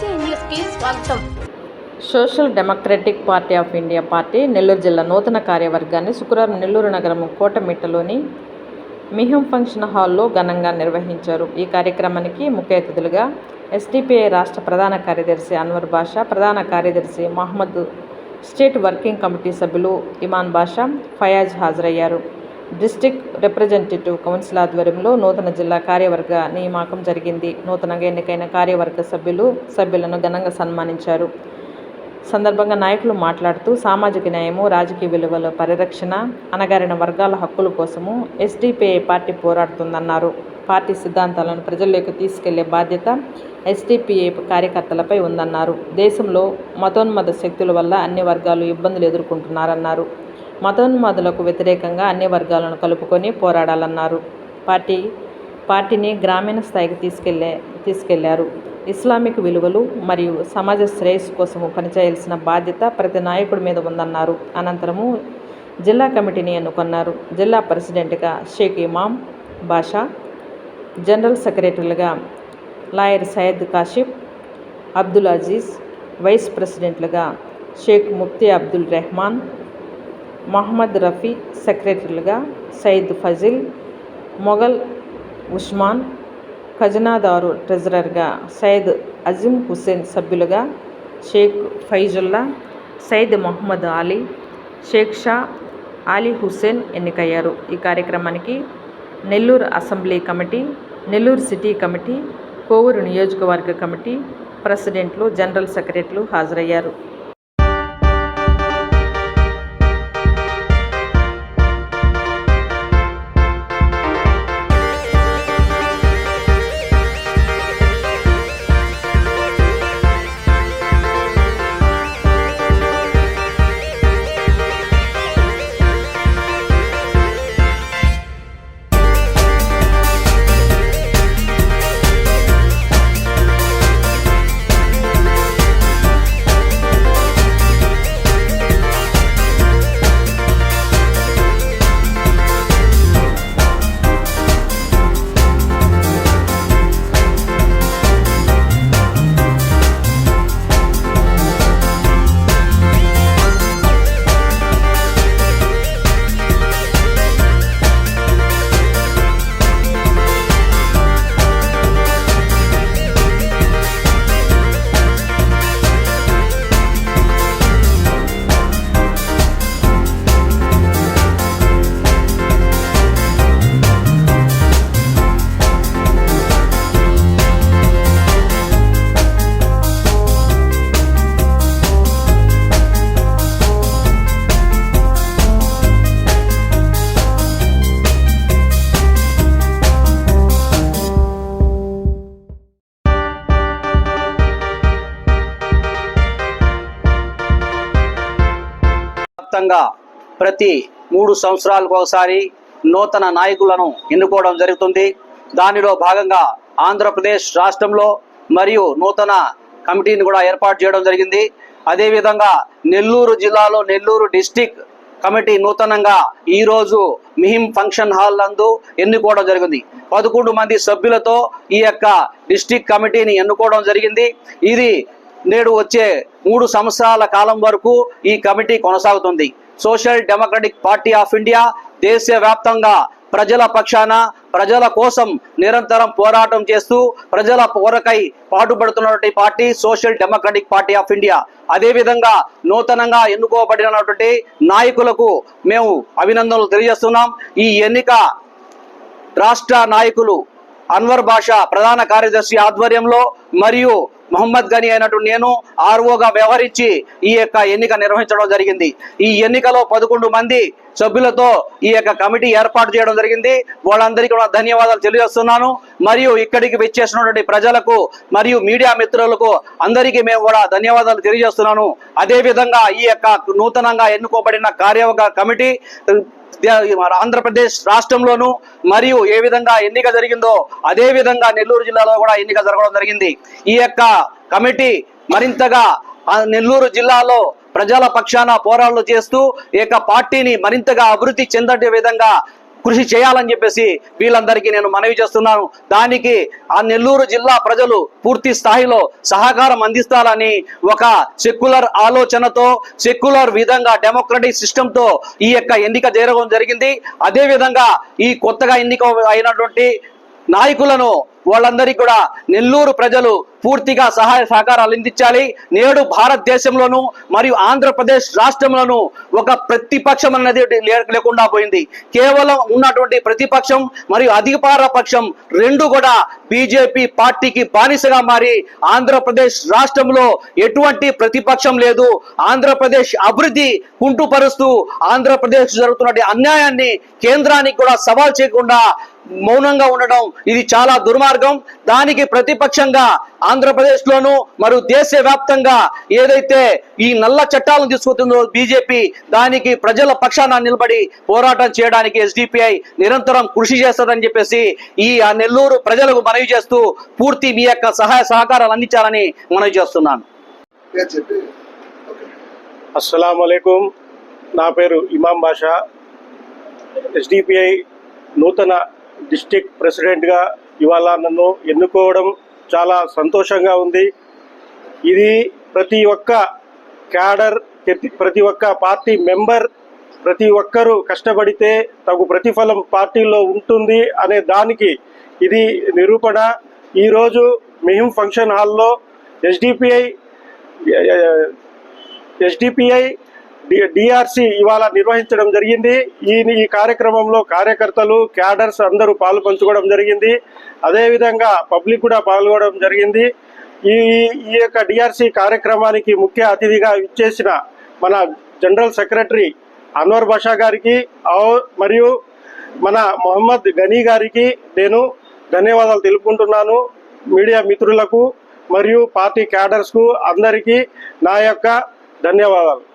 BC స్వాగతం. Social democratic party of India party Nellore జిల్లా నూతన కార్యవర్గాన్ని శుక్రవారం నెల్లూరు నగరం కోటమిట్టలోని మిహం ఫంక్షన్ హాల్లో ఘనంగా నిర్వహించారు. ఈ కార్యక్రమానికి ముఖ్య అతిథులుగా ఎస్డిపిఐ రాష్ట్ర ప్రధాన కార్యదర్శి అన్వర్ బాషా ప్రధాన కార్యదర్శి మహమ్మద్ స్టేట్ వర్కింగ్ కమిటీ సభ్యులు ఇమాన్ బాషా ఫయాజ్ హాజరయ్యారు. డిస్టిక్ రిప్రజెంటేటివ్ కౌన్సిల్ ఆధ్వర్యంలో నూతన జిల్లా కార్యవర్గ నియామకం జరిగింది. నూతనంగా ఎన్నికైన కార్యవర్గ సభ్యులు సభ్యులను ఘనంగా సన్మానించారు. సందర్భంగా నాయకులు మాట్లాడుతూ సామాజిక న్యాయము రాజకీయ విలువల పరిరక్షణ అణగారిన వర్గాల హక్కుల కోసము ఎస్డిపిఐ పార్టీ పోరాడుతుందన్నారు. పార్టీ సిద్ధాంతాలను ప్రజల్లోకి తీసుకెళ్ళే బాధ్యత ఎస్డిపిఐ కార్యకర్తలపై ఉందన్నారు. దేశంలో మతోన్మత శక్తుల వల్ల అన్ని వర్గాలు ఇబ్బందులు ఎదుర్కొంటున్నారన్నారు. మతోన్మాదులకు వ్యతిరేకంగా అన్ని వర్గాలను కలుపుకొని పోరాడాలన్నారు. పార్టీ పార్టీని గ్రామీణ స్థాయికి తీసుకెళ్ళే తీసుకెళ్ళారు. ఇస్లామిక్ విలువలు మరియు సమాజ శ్రేయస్సు కోసము పనిచేయాల్సిన బాధ్యత ప్రతి నాయకుడి మీద ఉందన్నారు. అనంతరము జిల్లా కమిటీని ఎన్నుకున్నారు. జిల్లా ప్రెసిడెంట్గా షేక్ ఇమాం బాషా జనరల్ సెక్రటరీలుగా లాయర్ సయ్యద్ కాషిఫ్ అబ్దుల్ అజీజ్ వైస్ ప్రెసిడెంట్లుగా షేక్ ముఫ్తీ అబ్దుల్ రెహమాన్ మహమ్మద్ రఫీ సెక్రటరీలుగా సయీద్ ఫజిల్ మొఘల్ ఉస్మాన్ ఖజనాదారు ట్రెజరర్గా సయ్యద్ అజీం హుస్సేన్ సభ్యులుగా షేక్ ఫైజుల్లా సయ్యద్ మహమ్మద్ అలీ షేక్ షా అలీ హుస్సేన్ ఎన్నికయ్యారు. ఈ కార్యక్రమానికి Nellore assembly committee Nellore city committee Kovur నియోజకవర్గ కమిటీ ప్రెసిడెంట్లు జనరల్ సెక్రటరీలు హాజరయ్యారు. వ్యాప్తంగా ప్రతి మూడు సంవత్సరాలకు ఒకసారి నూతన నాయకులను ఎన్నుకోవడం జరుగుతుంది. దానిలో భాగంగా ఆంధ్రప్రదేశ్ రాష్ట్రంలో మరియు నూతన కమిటీని కూడా ఏర్పాటు చేయడం జరిగింది. అదేవిధంగా నెల్లూరు జిల్లాలో నెల్లూరు డిస్టిక్ కమిటీ నూతనంగా ఈ రోజు మిహిం ఫంక్షన్ హాల్ నందు ఎన్నుకోవడం జరిగింది. పదకొండు మంది సభ్యులతో ఈ యొక్క డిస్టిక్ కమిటీని ఎన్నుకోవడం జరిగింది. ఇది నేడు వచ్చే మూడు సంవత్సరాల కాలం వరకు ఈ కమిటీ కొనసాగుతుంది. Social democratic party of India దేశవ్యాప్తంగా ప్రజల పక్షాన ప్రజల కోసం నిరంతరం పోరాటం చేస్తూ ప్రజల పోరకై పాటుపడుతున్నటువంటి party social democratic party of India. అదేవిధంగా నూతనంగా ఎన్నుకోబడినటువంటి నాయకులకు మేము అభినందనలు తెలియజేస్తున్నాం. ఈ ఎన్నిక రాష్ట్ర నాయకులు అన్వర్ బాషా ప్రధాన కార్యదర్శి ఆధ్వర్యంలో మరియు మహమ్మద్ గని అయినటువంటి నేను ఆర్ఓగా వ్యవహరించి ఈ యొక్క ఎన్నిక నిర్వహించడం జరిగింది. ఈ ఎన్నికలో పదకొండు మంది సభ్యులతో ఈ యొక్క కమిటీ ఏర్పాటు చేయడం జరిగింది. వాళ్ళందరికీ కూడా ధన్యవాదాలు తెలియజేస్తున్నాను. మరియు ఇక్కడికి విచ్చేసినటువంటి ప్రజలకు మరియు మీడియా మిత్రులకు అందరికీ మేము కూడా ధన్యవాదాలు తెలియజేస్తున్నాను. అదేవిధంగా ఈ యొక్క నూతనంగా ఎన్నుకోబడిన కార్యవర్గ కమిటీ ఆంధ్రప్రదేశ్ రాష్ట్రంలోను మరియు ఏ విధంగా ఎన్నిక జరిగిందో అదే విధంగా నెల్లూరు జిల్లాలో కూడా ఎన్నిక జరగడం జరిగింది. ఈ యొక్క కమిటీ మరింతగా నెల్లూరు జిల్లాలో ప్రజల పక్షాన పోరాటాలు చేస్తూ ఈ యొక్క పార్టీని మరింతగా అభివృద్ధి చెందే విధంగా కృషి చేయాలని చెప్పేసి వీళ్ళందరికీ నేను మనవి చేస్తున్నాను. దానికి ఆ నెల్లూరు జిల్లా ప్రజలు పూర్తి స్థాయిలో సహకారం అందిస్తారని ఒక సెక్యులర్ ఆలోచనతో సెక్యులర్ విధంగా డెమోక్రటిక్ సిస్టంతో ఈ యొక్క ఎన్నిక జరగడం జరిగింది. అదేవిధంగా ఈ కొత్తగా ఎన్నిక అయినటువంటి నాయకులను వాళ్ళందరికీ కూడా నెల్లూరు ప్రజలు పూర్తిగా సహాయ సహకారాలు అందించాలి. నేడు భారతదేశంలోను మరియు ఆంధ్రప్రదేశ్ రాష్ట్రంలోను ఒక ప్రతిపక్షం అనేది లేకుండా పోయింది. కేవలం ఉన్నటువంటి ప్రతిపక్షం మరియు అధికార పక్షం రెండు కూడా బీజేపీ పార్టీకి బానిసగా మారి ఆంధ్రప్రదేశ్ రాష్ట్రంలో ఎటువంటి ప్రతిపక్షం లేదు. ఆంధ్రప్రదేశ్ అభివృద్ధి కుంటుపరుస్తూ ఆంధ్రప్రదేశ్ జరుగుతున్న అన్యాయాన్ని కేంద్రానికి కూడా సవాల్ చేయకుండా మౌనంగా ఉండడం ఇది చాలా దుర్మార్గం. దానికి ప్రతిపక్షంగా ఆంధ్రప్రదేశ్ లోను మరియు దేశవ్యాప్తంగా ఏదైతే ఈ నల్ల చట్టాలను తీసుకుంటుందో బీజేపీ దానికి ప్రజల పక్షాన నిలబడి పోరాటం చేయడానికి ఎస్డిపిఐ నిరంతరం కృషి చేస్తుందని చెప్పేసి ఈ ఆ నెల్లూరు ప్రజలకు మనవి చేస్తూ పూర్తి మీ యొక్క సహాయ సహకారాలు అందించాలని మనవి చేస్తున్నాను. అస్సలం నా పేరు ఇమాం బాషా. ఎస్డిపిఐ నూతన డిస్టిక్ ప్రెసిడెంట్గా ఇవాళ నన్ను ఎన్నుకోవడం చాలా సంతోషంగా ఉంది. ఇది ప్రతి ఒక్క క్యాడర్ ప్రతి- ఒక్క పార్టీ మెంబర్ ప్రతి ఒక్కరూ కష్టపడితే తగు ప్రతిఫలం పార్టీలో ఉంటుంది అనే దానికి ఇది నిరూపణ. ఈరోజు మిహిం ఫంక్షన్ హాల్లో ఎస్డిపిఐ ఎస్డిపిఐ డిఆర్సి ఇవాళ నిర్వహించడం జరిగింది. ఈ ఈ కార్యక్రమంలో కార్యకర్తలు క్యాడర్స్ అందరూ పాలు పంచుకోవడం జరిగింది. అదేవిధంగా పబ్లిక్ కూడా పాల్గొనడం జరిగింది. ఈ ఈ యొక్క డిఆర్సి కార్యక్రమానికి ముఖ్య అతిథిగా ఇచ్చేసిన మన జనరల్ సెక్రటరీ అన్వర్ బాషా గారికి మరియు మన మొహమ్మద్ గనీ గారికి నేను ధన్యవాదాలు తెలుపుకుంటున్నాను. మీడియా మిత్రులకు మరియు పార్టీ క్యాడర్స్కు అందరికీ నా యొక్క ధన్యవాదాలు.